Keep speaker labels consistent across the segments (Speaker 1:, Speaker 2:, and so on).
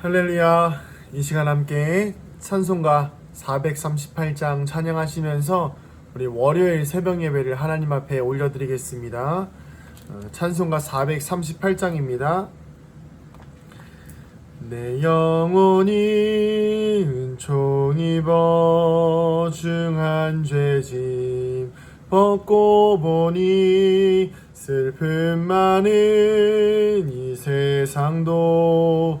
Speaker 1: 할렐루야. 이 시간 함께 찬송가 438장 찬양하시면서 우리 월요일 새벽 예배를 하나님 앞에 올려드리겠습니다. 어, 찬송가 438장입니다. 내 영혼이 은총 입어 중한 죄짐 벗고 보니 슬픔 많은 이 세상도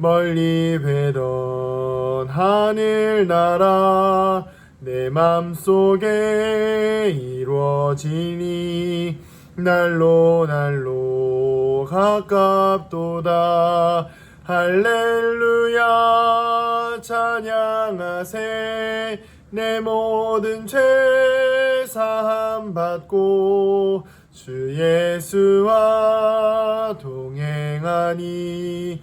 Speaker 1: 멀리 뵈던 하늘나라 내 맘속에 이루어지니 날로 날로 가깝도다. 할렐루야 찬양하세. 내 모든 죄 사함 받고 주 예수와 동행하니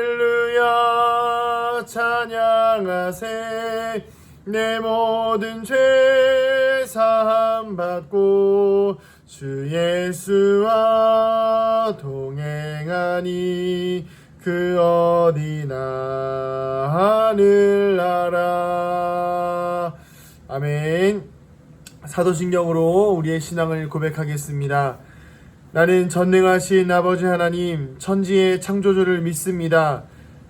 Speaker 1: 찬양하세 내 모든 죄 사함 받고 주 예수와 동행하니 그 어디나 하늘나라 아멘 사도신경으로 우리의 신앙을 고백하겠습니다. 나는 전능하신 아버지 하나님 천지의 창조주를 믿습니다.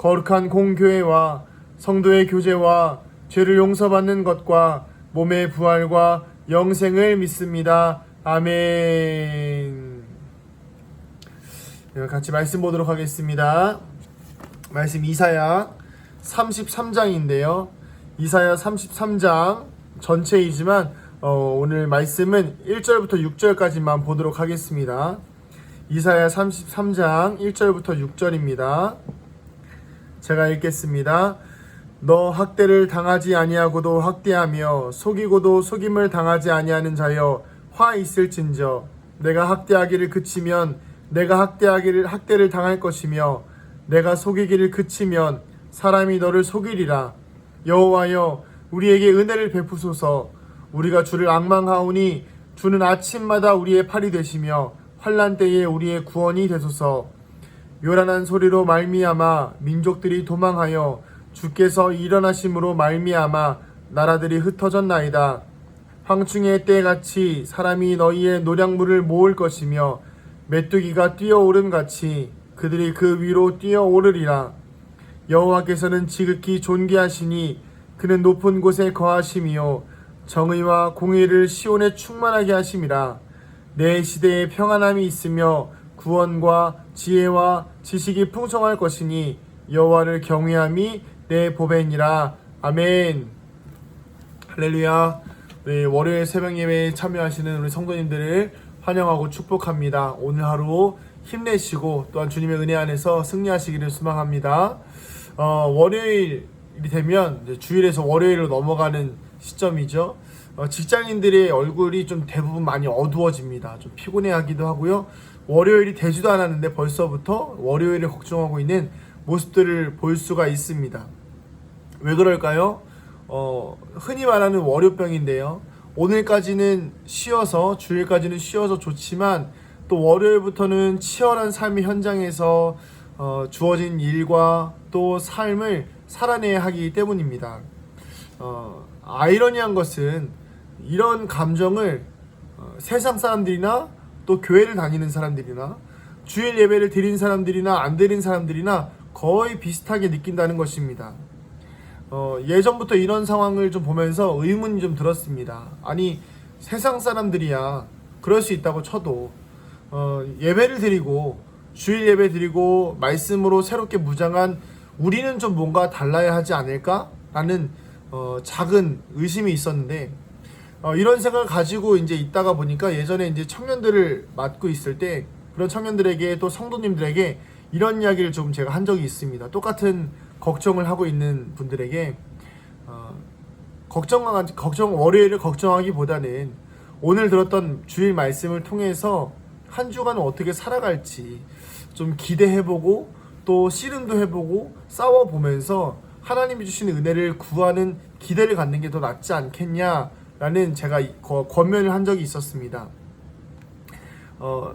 Speaker 1: 거룩한 공교회와 성도의 교제와 죄를 용서받는 것과 몸의 부활과 영생을 믿습니다. 아멘. 네, 같이 말씀 보도록 하겠습니다. 말씀 이사야 33장인데요. 이사야 33장 전체이지만 어, 오늘 말씀은 1절부터 6절까지만 보도록 하겠습니다. 이사야 33장 1절부터 6절입니다. 제가 읽겠습니다. 너 학대를 당하지 아니하고도 학대하며 속이고도 속임을 당하지 아니하는 자여 화 있을진저. 내가 학대하기를 그치면 내가 학대하기를 학대를 당할 것이며 내가 속이기를 그치면 사람이 너를 속이리라. 여호와여 우리에게 은혜를 베푸소서. 우리가 주를 악망하오니 주는 아침마다 우리의 팔이 되시며 환란 때에 우리의 구원이 되소서 요란한 소리로 말미암아 민족들이 도망하여 주께서 일어나심으로 말미암아 나라들이 흩어졌나이다. 황충의 때같이 사람이 너희의 노량물을 모을 것이며 메뚜기가 뛰어오른 같이 그들이 그 위로 뛰어오르리라. 여호와께서는 지극히 존귀하시니 그는 높은 곳에 거하심이요 정의와 공의를 시온에 충만하게 하심이라. 내 시대에 평안함이 있으며 구원과 지혜와 지식이 풍성할 것이니 여호와를 경외함이 내 보배니라 아멘 할렐루야 우리 월요일 새벽 예배에 참여하시는 우리 성도님들을 환영하고 축복합니다 오늘 하루 힘내시고 또한 주님의 은혜 안에서 승리하시기를 소망합니다 어, 월요일이 되면 주일에서 월요일로 넘어가는 시점이죠. 어, 직장인들의 얼굴이 좀 대부분 많이 어두워집니다. 좀 피곤해하기도 하고요. 월요일이 되지도 않았는데 벌써부터 월요일을 걱정하고 있는 모습들을 볼 수가 있습니다. 왜 그럴까요? 어, 흔히 말하는 월요병인데요. 오늘까지는 쉬어서 주일까지는 쉬어서 좋지만 또 월요일부터는 치열한 삶의 현장에서 어, 주어진 일과 또 삶을 살아내야 하기 때문입니다. 어, 아이러니한 것은 이런 감정을 어, 세상 사람들이나 또 교회를 다니는 사람들이나 주일 예배를 드린 사람들이나 안 드린 사람들이나 거의 비슷하게 느낀다는 것입니다. 어, 예전부터 이런 상황을 좀 보면서 의문이 좀 들었습니다. 아니 세상 사람들이야 그럴 수 있다고 쳐도 어, 예배를 드리고 주일 예배 드리고 말씀으로 새롭게 무장한 우리는 좀 뭔가 달라야 하지 않을까라는 어, 작은 의심이 있었는데 어, 이런 생각을 가지고 이제 있다가 보니까 예전에 이제 청년들을 맡고 있을 때 그런 청년들에게 또 성도님들에게 이런 이야기를 좀 제가 한 적이 있습니다. 똑같은 걱정을 하고 있는 분들에게 어, 걱정 걱정 월요일을 걱정하기보다는 오늘 들었던 주일 말씀을 통해서 한 주간을 어떻게 살아갈지 좀 기대해보고 또 씨름도 해보고 싸워보면서 하나님이 주시는 은혜를 구하는 기대를 갖는 게 더 낫지 않겠냐 라는 제가 권면을 한 적이 있었습니다. 어,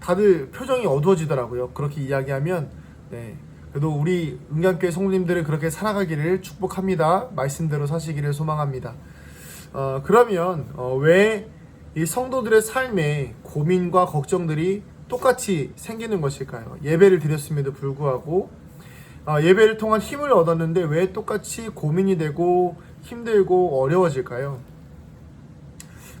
Speaker 1: 다들 표정이 어두워지더라고요. 그렇게 이야기하면 네. 그래도 우리 은강교회 성도님들은 그렇게 살아가기를 축복합니다. 말씀대로 사시기를 소망합니다. 어, 그러면 어, 왜 이 성도들의 삶에 고민과 걱정들이 똑같이 생기는 것일까요? 예배를 드렸음에도 불구하고 어, 예배를 통한 힘을 얻었는데 왜 똑같이 고민이 되고 힘들고 어려워질까요?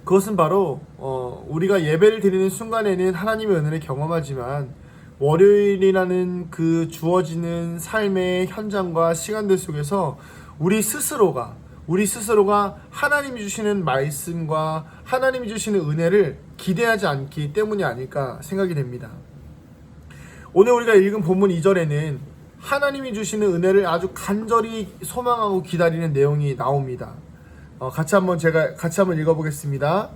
Speaker 1: 그것은 바로 어, 우리가 예배를 드리는 순간에는 하나님의 은혜를 경험하지만 월요일이라는 그 주어지는 삶의 현장과 시간들 속에서 우리 스스로가 우리 스스로가 하나님이 주시는 말씀과 하나님이 주시는 은혜를 기대하지 않기 때문이 아닐까 생각이 됩니다. 오늘 우리가 읽은 본문 2절에는 하나님이 주시는 은혜를 아주 간절히 소망하고 기다리는 내용이 나옵니다. 어, 같이 한번 제가 같이 한번 읽어보겠습니다.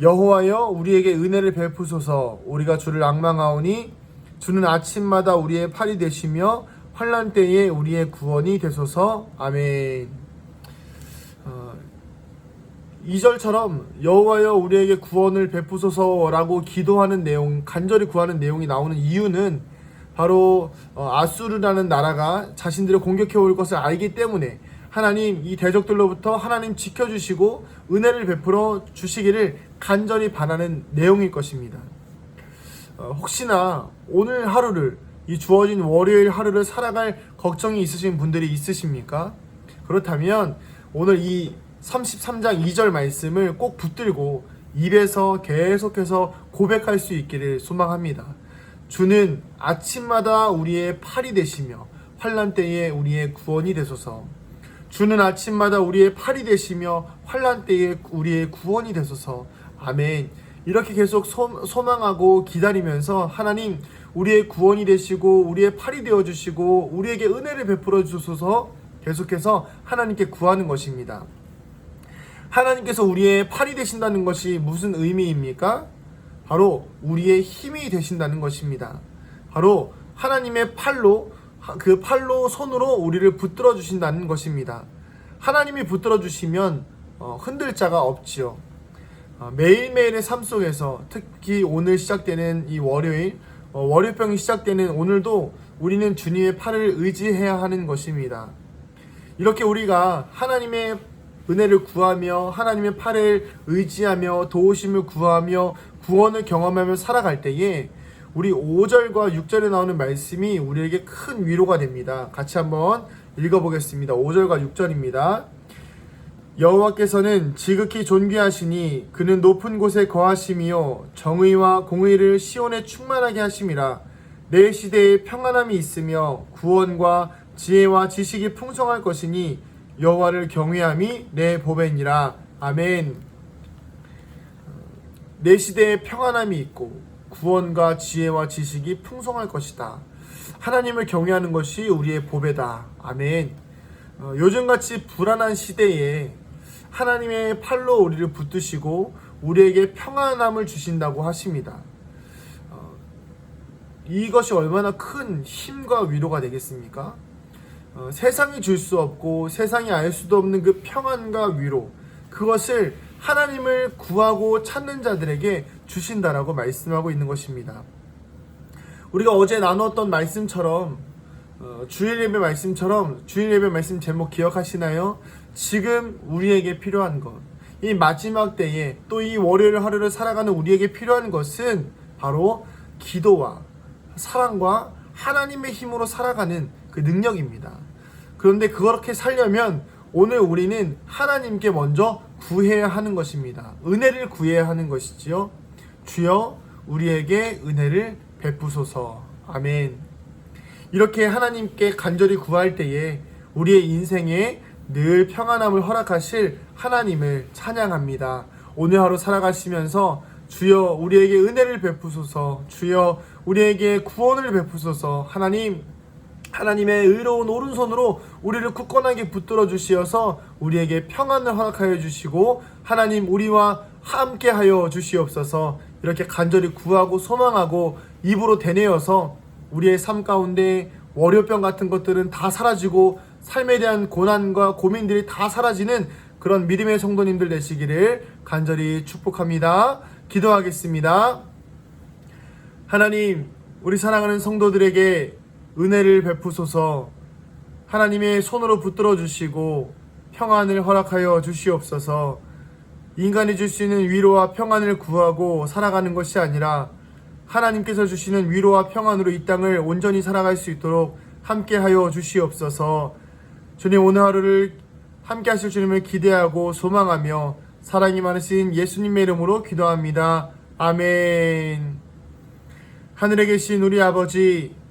Speaker 1: 여호와여 우리에게 은혜를 베푸소서 우리가 주를 악망하오니 주는 아침마다 우리의 팔이 되시며 환란 때에 우리의 구원이 되소서 아멘. 어, 2절처럼 여호와여 우리에게 구원을 베푸소서라고 기도하는 내용, 간절히 구하는 내용이 나오는 이유는 바로 어, 아수르라는 나라가 자신들을 공격해 올 것을 알기 때문에 하나님 이 대적들로부터 하나님 지켜주시고 은혜를 베풀어 주시기를 간절히 바라는 내용일 것입니다. 어, 혹시나 오늘 하루를 이 주어진 월요일 하루를 살아갈 걱정이 있으신 분들이 있으십니까? 그렇다면 오늘 이 33장 2절 말씀을 꼭 붙들고 입에서 계속해서 고백할 수 있기를 소망합니다. 주는 아침마다 우리의 팔이 되시며 환란 때에 우리의 구원이 되소서. 주는 아침마다 우리의 팔이 되시며 환란 때에 우리의 구원이 되소서. 아멘. 이렇게 계속 소, 소망하고 기다리면서 하나님 우리의 구원이 되시고 우리의 팔이 되어 주시고 우리에게 은혜를 베풀어 주소서 계속해서 하나님께 구하는 것입니다. 하나님께서 우리의 팔이 되신다는 것이 무슨 의미입니까? 바로 우리의 힘이 되신다는 것입니다. 바로 하나님의 팔로 그 팔로 손으로 우리를 붙들어 주신다는 것입니다. 하나님이 붙들어 주시면 어, 흔들 자가 없지요. 어, 매일매일의 삶 속에서 특히 오늘 시작되는 이 월요일 어, 월요병이 시작되는 오늘도 우리는 주님의 팔을 의지해야 하는 것입니다. 이렇게 우리가 하나님의 은혜를 구하며 하나님의 팔을 의지하며 도우심을 구하며 구원을 경험하며 살아갈 때에 우리 5절과 6절에 나오는 말씀이 우리에게 큰 위로가 됩니다. 같이 한번 읽어보겠습니다. 5절과 6절입니다. 여호와께서는 지극히 존귀하시니 그는 높은 곳에 거하심이요 정의와 공의를 시온에 충만하게 하심이라 내 시대에 평안함이 있으며 구원과 지혜와 지식이 풍성할 것이니 여호와를 경외함이 내 보배니라 아멘. 내 시대에 평안함이 있고 구원과 지혜와 지식이 풍성할 것이다. 하나님을 경외하는 것이 우리의 보배다. 아멘. 어, 요즘같이 불안한 시대에 하나님의 팔로 우리를 붙드시고 우리에게 평안함을 주신다고 하십니다. 어, 이것이 얼마나 큰 힘과 위로가 되겠습니까? 어, 세상이 줄 수 없고 세상이 알 수도 없는 그 평안과 위로 그것을 하나님을 구하고 찾는 자들에게 주신다라고 말씀하고 있는 것입니다. 우리가 어제 나눴던 말씀처럼 어, 주일 예배 말씀처럼 주일 예배 말씀 제목 기억하시나요? 지금 우리에게 필요한 것. 이 마지막 때에 또 이 월요일 하루를 살아가는 우리에게 필요한 것은 바로 기도와 사랑과 하나님의 힘으로 살아가는 그 능력입니다. 그런데 그렇게 살려면 오늘 우리는 하나님께 먼저 구해야 하는 것입니다. 은혜를 구해야 하는 것이지요. 주여 우리에게 은혜를 베푸소서. 아멘. 이렇게 하나님께 간절히 구할 때에 우리의 인생에 늘 평안함을 허락하실 하나님을 찬양합니다. 오늘 하루 살아가시면서 주여 우리에게 은혜를 베푸소서. 주여 우리에게 구원을 베푸소서. 하나님 하나님의 의로운 오른손으로 우리를 굳건하게 붙들어 주시어서 우리에게 평안을 허락하여 주시고 하나님 우리와 함께 하여 주시옵소서 이렇게 간절히 구하고 소망하고 입으로 되뇌어서 우리의 삶 가운데 월요병 같은 것들은 다 사라지고 삶에 대한 고난과 고민들이 다 사라지는 그런 믿음의 성도님들 되시기를 간절히 축복합니다. 기도하겠습니다. 하나님, 우리 사랑하는 성도들에게 은혜를 베푸소서 하나님의 손으로 붙들어 주시고 평안을 허락하여 주시옵소서 인간이 줄 수 있는 위로와 평안을 구하고 살아가는 것이 아니라 하나님께서 주시는 위로와 평안으로 이 땅을 온전히 살아갈 수 있도록 함께하여 주시옵소서 주님 오늘 하루를 함께 하실 주님을 기대하고 소망하며 사랑이 많으신 예수님의 이름으로 기도합니다. 아멘. 하늘에 계신 우리 아버지,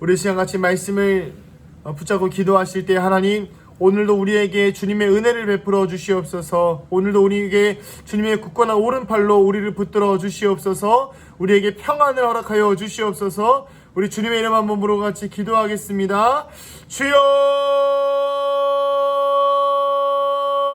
Speaker 1: 우리 시간 같이 말씀을 어, 붙잡고 기도하실 때 하나님 오늘도 우리에게 주님의 은혜를 베풀어 주시옵소서. 오늘도 우리에게 주님의 굳건한 오른팔로 우리를 붙들어 주시옵소서. 우리에게 평안을 허락하여 주시옵소서. 우리 주님의 이름 한번 부르고 같이 기도하겠습니다. 주여!